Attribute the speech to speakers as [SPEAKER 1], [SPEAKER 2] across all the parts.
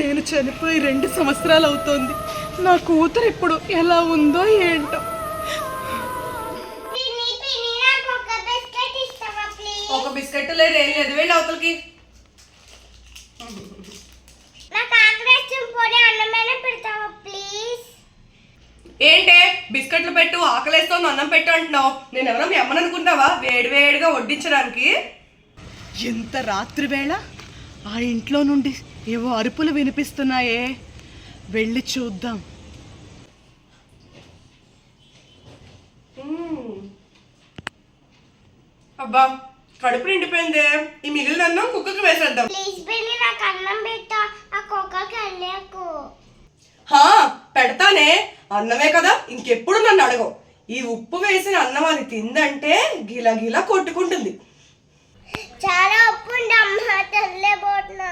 [SPEAKER 1] నేను చనిపోయి రెండు సంవత్సరాలు అవుతోంది. నా కూతురు ఇప్పుడు ఎలా ఉందో ఏంటో.
[SPEAKER 2] ఒక బిస్కెట్ ఇస్తావా ప్లీజ్
[SPEAKER 3] ఒక బిస్కెట్ లేదు ఏం లేదు. వెళ్ళి అవతలకి. ఏంటే? బిస్కెట్లు పెట్టు ఆకలేస్తోంది అన్నం పెట్టు అంటున్నావు. నేను ఎవరో మీ అమ్మని అనుకుంటావా వేడి వేడిగా వడ్డించడానికి.
[SPEAKER 1] ఎంత రాత్రి వేళ ఆ ఇంట్లో నుండి ఏవో అరుపులు వినిపిస్తున్నాయే. వెళ్ళి చూద్దాం.
[SPEAKER 3] అబ్బా కడుపు నిండిపోయిందే. ఈ మిగిలిన అన్నం కుక్కకి వేసేద్దాం.
[SPEAKER 2] ప్లీజ్ పిన్ని నాకు అన్నం పెట్టా. ఆ కుక్కకి వెళ్ళకు.
[SPEAKER 3] హా పెడతానే. అన్నమే కదా ఇంకెప్పుడు నన్ను అడగవు. ఈ ఉప్పు వేసిన అన్నం అది తిందంటే గిల గిల కొట్టుకుంటుంది
[SPEAKER 2] చాలా ఉప్పు ఉంది అమ్మ తెల్లబోతున్నా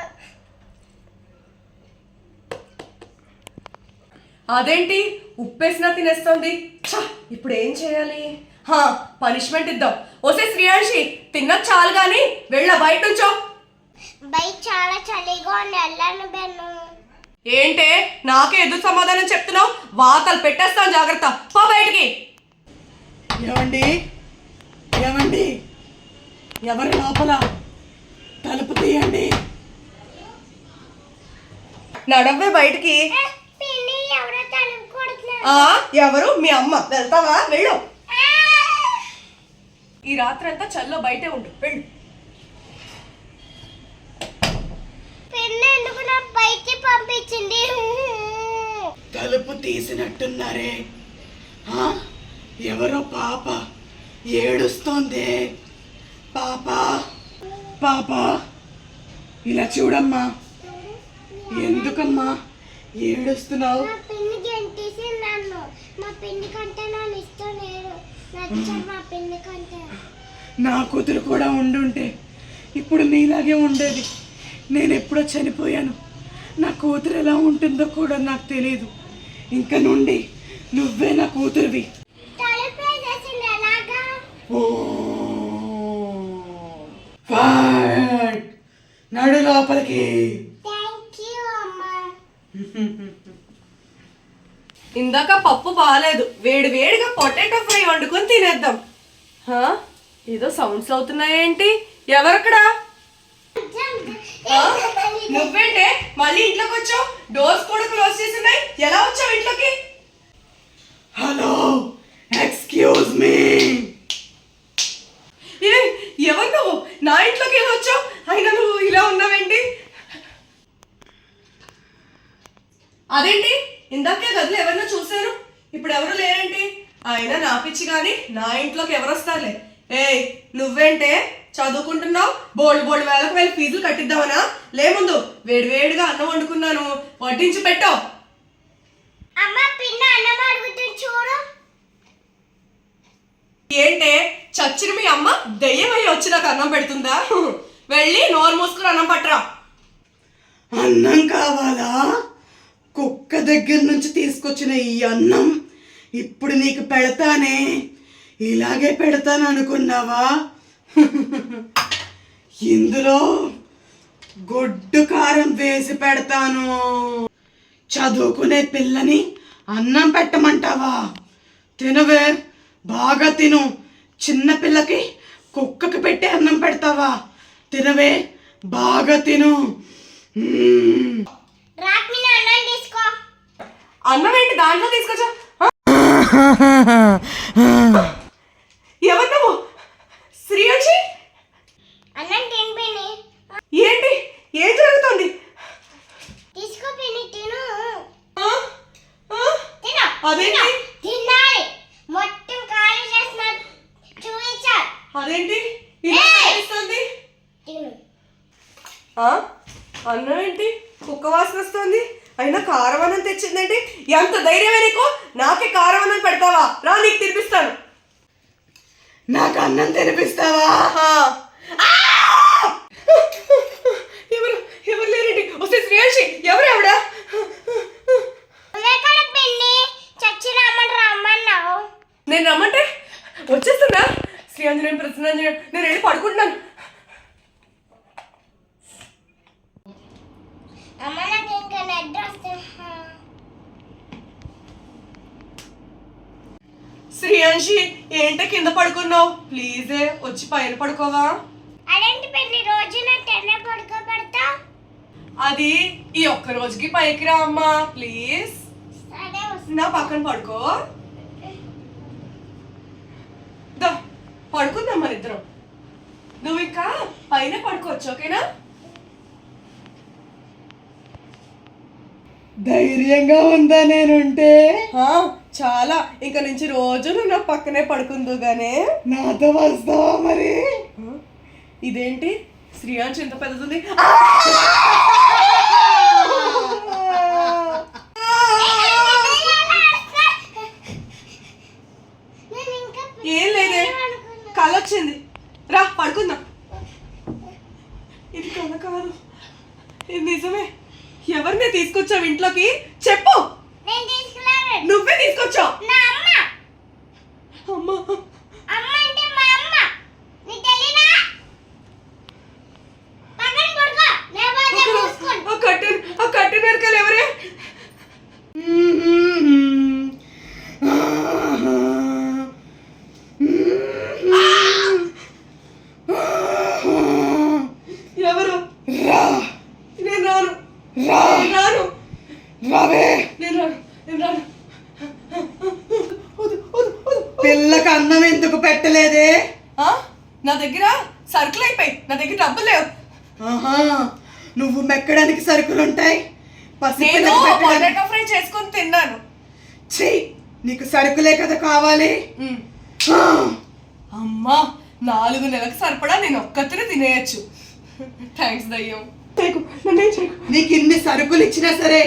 [SPEAKER 3] అదేంటి? ఉప్పేసినా తినేస్తుంది. ఇప్పుడు ఏం చేయాలి? హా పనిష్మెంట్ ఇద్దాం. ఓసే శ్రీయాన్షి తిన్నది చాలు గాని వెళ్ళ బయట నుంచో.
[SPEAKER 2] బయట చాలా చలిగా ఉంది. వెళ్ళాను బెన్ను.
[SPEAKER 3] ఏంటే? నాకే ఎదురు సమాధానం చెప్తున్నావు? వాతలు పెట్టేస్తాను జాగ్రత్త. పో బయటికి.
[SPEAKER 1] ఏమండి? ఏమండి? ఎవరి లోపల? తలుపు తీయండి.
[SPEAKER 3] నడవ్వే బయటికి
[SPEAKER 2] ఏ, పిన్ని ఎవరో తలుపు కొడుతున్నారు
[SPEAKER 3] ఆ ఎవరు? మీ అమ్మ. వెళ్తావా? వెళ్ళు. ఈ రాత్రి అంతా చల్లో బయటే ఉండు. వెళ్ళు.
[SPEAKER 2] పిన్ని ఎందుకు నా బయటికి పంపించింది?
[SPEAKER 1] తలుపు తీసినట్టున్నారే. ఆ? ఎవరో పాప ఏడుస్తోంది. పాప పాప ఇలా చూడమ్మా. ఎందుకమ్మా ఏడుస్తున్నావు
[SPEAKER 2] మా పిన్ని గెంటేసి నన్ను మా పిన్ని కంటే నన్ను ఇష్టం లేదు నచ్చాను మా పిన్ని కంటే
[SPEAKER 1] నా కూతురు కూడా ఉండుంటే ఇప్పుడు నీలాగే ఉండేది. నేను ఎప్పుడో చనిపోయాను. నా కూతురు ఎలా ఉంటుందో కూడా నాకు తెలియదు ఇంక నుండి నువ్వే నా కూతురువి. నడు లోపలికి.
[SPEAKER 3] ఇందాక పప్పు బాగాలేదు. వేడి వేడిగా పొటాటో ఫ్రై వండుకొని తినేద్దాం? ఏదో సౌండ్స్ అవుతున్నాయేంటి ఎవరక్కడా? నువ్వేంటే? మళ్ళీ ఇంట్లోకి వచ్చావు? డోర్స్ కూడా క్లోజ్ చేసి ఉన్నాయి. ఎలా వచ్చావు ఇంట్లోకి
[SPEAKER 1] హలో ఎక్స్క్యూజ్ మీ
[SPEAKER 3] ఏ, ఎవరు నువ్వు నా ఇంట్లోకి ఎలా వచ్చావు అయినా నువ్వు ఇలా ఉన్నావేంటి అదేంటి? ఇందాకే గదిలో ఎవరినో చూశారు? ఇప్పుడు ఎవరు లేరేంటి? అయినా నా పిచ్చి కానీ నా ఇంట్లోకి ఎవరు వస్తారులే. ఏయ్ నువ్వేంటే? చదువుకుంటున్నావు? బోల్డ్ బోల్డ్ వేలకు వెళ్ళి ఫీజులు కట్టిద్దామనా? లే ముందు వేడి వేడిగా అన్నం వండుకున్నాను. వడ్డించి పెట్టావు
[SPEAKER 2] అమ్మ పిన్న అన్నం అడుగుతుంది చూడు.
[SPEAKER 3] ఏంటే? చచ్చిన మీ అమ్మ దెయ్యమయ్యి వచ్చి నాకు అన్నం పెడుతుందా? వెళ్ళి నోరు మూసుకుని అన్నం పట్టరా.
[SPEAKER 1] అన్నం కావాలా? దగ్గర నుంచి తీసుకొచ్చిన ఈ అన్నం ఇప్పుడు నీకు పెడతానే. ఇలాగే పెడతాను అనుకున్నావా? ఇందులో గొడ్డు కారం వేసి పెడతాను. చదువుకునే పిల్లని అన్నం పెట్టమంటావా? తినవే బాగా తిను. చిన్న పిల్లకి కుక్కకి పెట్టి అన్నం పెడతావా? తినవే బాగా తిను మ్మ్.
[SPEAKER 2] రాక్ మీ అన్నం తీసుకో
[SPEAKER 3] అన్నం ఏంటి? దాంట్లో తీసుకొచ్చా? ఎవరు నువ్వు? శ్రీయక్షి
[SPEAKER 2] అన్నం
[SPEAKER 3] ఏంటి? ఏం జరుగుతుంది?
[SPEAKER 2] తిను.
[SPEAKER 3] అదేంటి?
[SPEAKER 2] తినాలి. మొత్తం ఖాళీ చేసిన?
[SPEAKER 3] అన్నం ఏంటి? కుక్క వాసన వస్తుంది? అయినా కారవన్నం తెచ్చిందేంటి ఎంత ధైర్యమే నీకు నాకే కారవన్నం పెడతావా? రా నీకు తినిపిస్తాను.
[SPEAKER 1] నాకు అన్నం తినిపిస్తావా!
[SPEAKER 3] ఎవరు ఎవరు లేరండి? వస్తే శ్రేయసి ఎవరు ఆవిడ? నేను రమ్మంటే వచ్చేస్తున్నా. శ్రీ ఆంజనేయం ప్రసన్నాంజనేయం నేను వెళ్ళి పడుకుంటున్నాను.
[SPEAKER 2] అమ్మ నాకు
[SPEAKER 3] శ్రీయాంశి ఏంటి కింద పడుకున్నావు? ప్లీజ్ వచ్చి పైన పడుకోవా?
[SPEAKER 2] అదేంటి పెళ్ళి రోజు నా పడుకోబెడతా
[SPEAKER 3] అది ఈ ఒక్క రోజుకి పైకి రా అమ్మా ప్లీజ్. నా పక్కన పడుకో. దా పడుకుందాం మన ఇద్దరం నువ్వు ఇంకా పైన పడుకోవచ్చు ఓకేనా?
[SPEAKER 1] ధైర్యంగా ఉందా నేనుంటే?
[SPEAKER 3] ఆ, చాలా. ఇంకా నుంచి రోజు నువ్వు నా పక్కనే పడుకుందు గానే.
[SPEAKER 1] నాతో వస్తావా మరి?
[SPEAKER 3] ఇదేంటి? శ్రీయాంశ్ ఎంత పెద్దది ఏం లేదే. కళ వచ్చింది రా పడుకుందాం. ఇది కళ కాదు. ఇది నిజమే. తీసుకొచ్చావు ఇంట్లోకి? చెప్పు. నువ్వే తీసుకొచ్చావు
[SPEAKER 2] నా అమ్మ
[SPEAKER 3] అమ్మా
[SPEAKER 2] అమ్మ అంటే మా అమ్మ నీకు తెలీదా పక్కన పడుకో లేకపోతే మూసుకోండి
[SPEAKER 3] ఆ కట్టెన్ ఆ కట్టెన్ వెనకాల ఎవరే ఎవరు
[SPEAKER 1] రా
[SPEAKER 3] నేను రాను
[SPEAKER 1] రా
[SPEAKER 3] నేను రాను
[SPEAKER 1] రావే
[SPEAKER 3] నేను రాను నేను రాను వద్దు, వద్దు, వద్దు.
[SPEAKER 1] పిల్లకి అన్నం ఎందుకు పెట్టలేదే?
[SPEAKER 3] ఆ? నా దగ్గర సరుకులు అయిపోయి నా దగ్గర డబ్బులు లేవు.
[SPEAKER 1] నువ్వు మెక్కడానికి సరుకులు ఉంటాయి
[SPEAKER 3] పొటాటో ఫ్రై చేసుకొని తిన్నాను.
[SPEAKER 1] ఛీ, నీకు సరుకులే కదా కావాలి.
[SPEAKER 3] అమ్మా నాలుగు నెలలకు సరిపడా నేను ఒక్కతిని తినేయచ్చు. థ్యాంక్స్ దయ్యం.
[SPEAKER 1] నీకు ఇన్ని సరుకులు ఇచ్చినా సరే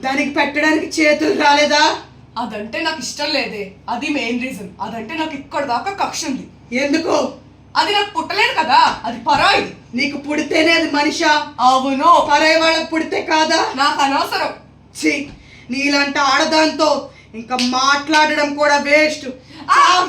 [SPEAKER 1] దానికి పెట్టడానికి చేతులు రాలేదా?
[SPEAKER 3] అదంటే నాకు ఇష్టం లేదే. అది మెయిన్ రీజన్ అదంటే నాకు ఇక్కడ దాకా కక్ష ఉంది.
[SPEAKER 1] ఎందుకు?
[SPEAKER 3] అది నాకు పుట్టలేదు కదా. అది పరాయి.
[SPEAKER 1] నీకు పుడితేనే అది మనిషా?
[SPEAKER 3] అవును.
[SPEAKER 1] పరాయి వాళ్ళకి పుడితే కాదా?
[SPEAKER 3] నాకు అనవసరం.
[SPEAKER 1] ఛీ! నీలాంటి ఆడదాంతో ఇంకా మాట్లాడడం కూడా వేస్ట్. ఆ!